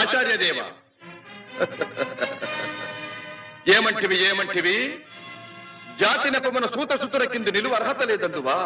ఆచార్యదేవ. ఏమంటివి ఏమంటివి? జాతి నెపమున సూత సుతుల కింద నిలువ అర్హత లేదందువా?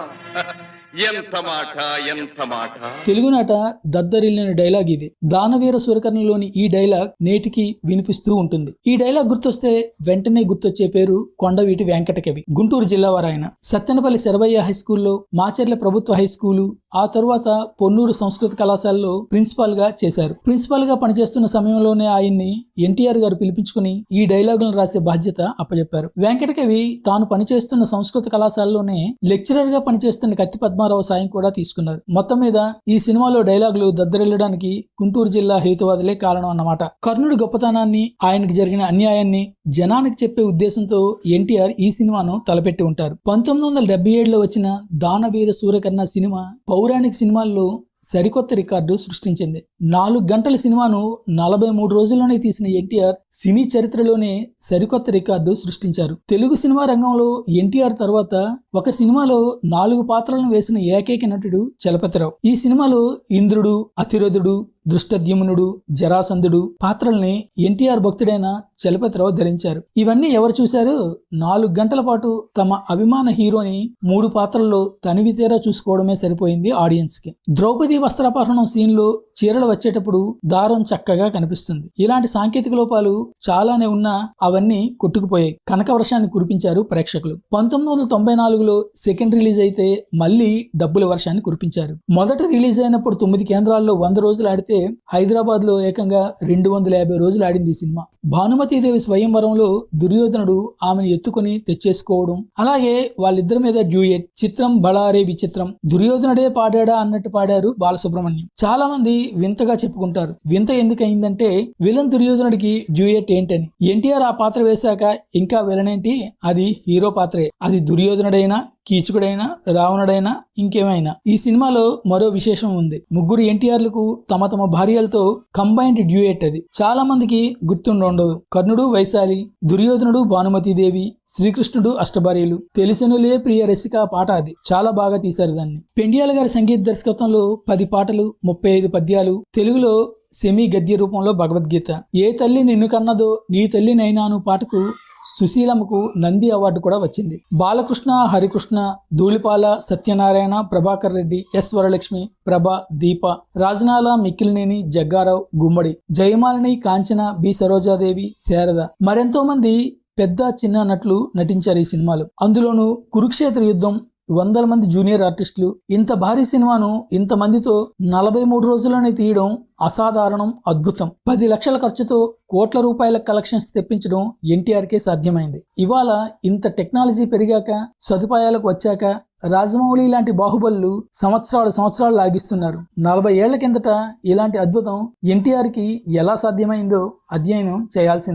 ఎంత మాట ఎంత మాట తెలుగునాట దద్దరిల్లిన డైలాగ్ ఇది. దానవీర స్వరకరణలోని ఈ డైలాగ్ నేటికి వినిపిస్తూ ఉంటుంది. ఈ డైలాగ్ గుర్తొస్తే వెంటనే గుర్తొచ్చే పేరు కొండవీటి వెంకటకవి. గుంటూరు జిల్లా వారు ఆయన సత్తెనపల్లి శరభయ్య హై స్కూల్లో మాచర్ల ప్రభుత్వ హై స్కూలు ఆ తరువాత పొన్నూరు సంస్కృత కళాశాలలో ప్రిన్సిపాల్గా చేశారు. ప్రిన్సిపాల్గా పనిచేస్తున్న సమయంలోనే ఆయన్ని ఎన్టీఆర్ గారు పిలిపించుకుని ఈ డైలాగులను రాసే బాధ్యత అప్పచెప్పారు వెంకటకవి తాను పనిచేస్తున్న సంస్కృత కళాశాలలోనే లెక్చరర్గా పనిచేస్తున్న కత్తి పద్మ పద్మారావు సాయం కూడా తీసుకున్నారు. మొత్తం మీద ఈ సినిమాలో డైలాగులు దద్దరిల్లడానికి గుంటూరు జిల్లా హేతువాదులే కారణం అన్నమాట. కర్ణుడి గొప్పతనాన్ని ఆయనకు జరిగిన అన్యాయాన్ని జనానికి చెప్పే ఉద్దేశంతో ఎన్టీఆర్ ఈ సినిమాను తలపెట్టి ఉంటారు. పంతొమ్మిది వందల డెబ్బై ఏడులో వచ్చిన దానవీర సూర్యకర్ణ సినిమా పౌరాణిక సినిమాల్లో సరికొత్త రికార్డు సృష్టించింది. నాలుగు గంటల సినిమాను నలభై మూడు రోజుల్లోనే తీసిన ఎన్టీఆర్ సినీ చరిత్రలోనే సరికొత్త రికార్డు సృష్టించారు. తెలుగు సినిమా రంగంలో ఎన్టీఆర్ తర్వాత ఒక సినిమాలో నాలుగు పాత్రలను వేసిన ఏకైక నటుడు చలపతిరావు. ఈ సినిమాలో ఇంద్రుడు అతిరథుడు దృష్టద్యుమ్నుడు జరాసంధుడు పాత్రల్ని ఎన్టీఆర్ భక్తుడైన చలపతిరావు ధరించారు. ఇవన్నీ ఎవరు చూశారు? నాలుగు గంటల పాటు తమ అభిమాన హీరోని మూడు పాత్రల్లో తనివి తీరా చూసుకోవడమే సరిపోయింది ఆడియన్స్కి ద్రౌపది వస్త్రాపహరణం సీన్లో చీరలు వచ్చేటప్పుడు దారం చక్కగా కనిపిస్తుంది. ఇలాంటి సాంకేతిక లోపాలు చాలానే ఉన్నా అవన్నీ కొట్టుకుపోయాయి. కనక వర్షాన్ని కురిపించారు ప్రేక్షకులు. పంతొమ్మిది వందల తొంభై నాలుగులో సెకండ్ రిలీజ్ అయితే మళ్ళీ డబ్బుల వర్షాన్ని కురిపించారు. మొదట రిలీజ్ అయినప్పుడు తొమ్మిది కేంద్రాల్లో వంద రోజులు ఆడితే హైదరాబాద్లో ఏకంగా రెండు వందల యాభై రోజులు ఆడింది ఈ సినిమా. భానుమతీదేవి స్వయంవరంలో దుర్యోధనుడు ఆమెను ఎత్తుకుని తెచ్చేసుకోవడం అలాగే వాళ్ళిద్దరి మీద డ్యూయట్ చిత్రం బళారే విచిత్రం దుర్యోధనుడే పాడాడా అన్నట్టు పాడారు బాలసుబ్రహ్మణ్యం. చాలా మంది వింతగా చెప్పుకుంటారు వింత ఎందుకయిందంటే విలన్ దుర్యోధనుడికి డ్యూయట్ ఏంటని. ఎన్టీఆర్ ఆ పాత్ర వేశాక ఇంకా విలన్ ఏంటి? అది హీరో పాత్రే. అది దుర్యోధనుడైనా కీచకుడైనా రావణుడైనా ఇంకేమైనా. ఈ సినిమాలో మరో విశేషం ఉంది. ముగ్గురు ఎన్టీఆర్లకు తమ తమ భార్యలతో కంబైన్డ్ డ్యూయెట్ అది. చాలా మందికి గుర్తుండదు ఉండదు కర్ణుడు వైశాలి దుర్యోధనుడు భానుమతీదేవి శ్రీకృష్ణుడు అష్టభార్యలు. తెలిసినలే ప్రియ రసిక పాట అది. చాలా బాగా తీశారు దాన్ని. పెండియాల గారి సంగీత దర్శకత్వంలో పది పాటలు ముప్పై ఐదు పద్యాలు తెలుగులో సెమీ గద్య రూపంలో భగవద్గీత. ఏ తల్లి నిన్ను కన్నదో నీ తల్లినైనాను పాటకు సుశీలమ్మకు నంది అవార్డు కూడా వచ్చింది. Balakrishna Harikrishna Dhulipala Satyanarayana Prabhakar Reddy S Varalakshmi Prabha Deepa Rajanala Mikkilineni Jaggarao Gummadi Jayamalini Kanchana B Sarojadevi Sarada. మరెంతో మంది పెద్ద చిన్న నటులు నటించారు ఈ సినిమాలు. అందులోనూ కురుక్షేత్ర యుద్ధం వందల మంది జూనియర్ ఆర్టిస్టులు. ఇంత భారీ సినిమాను ఇంత మందితో నలభై మూడు రోజుల్లోనే తీయడం అసాధారణం అద్భుతం. పది లక్షల ఖర్చుతో కోట్ల రూపాయల కలెక్షన్స్ తెప్పించడం ఎన్టీఆర్కే సాధ్యమైంది. ఇవాళ ఇంత టెక్నాలజీ పెరిగాక సదుపాయాలకు వచ్చాక రాజమౌళి లాంటి బాహుబలులు సంవత్సరాలు సంవత్సరాలు లాగిస్తున్నారు. నలభై ఏళ్ళ కిందట ఇలాంటి అద్భుతం ఎన్టీఆర్కి ఎలా సాధ్యమైందో అధ్యయనం చేయాల్సిందే.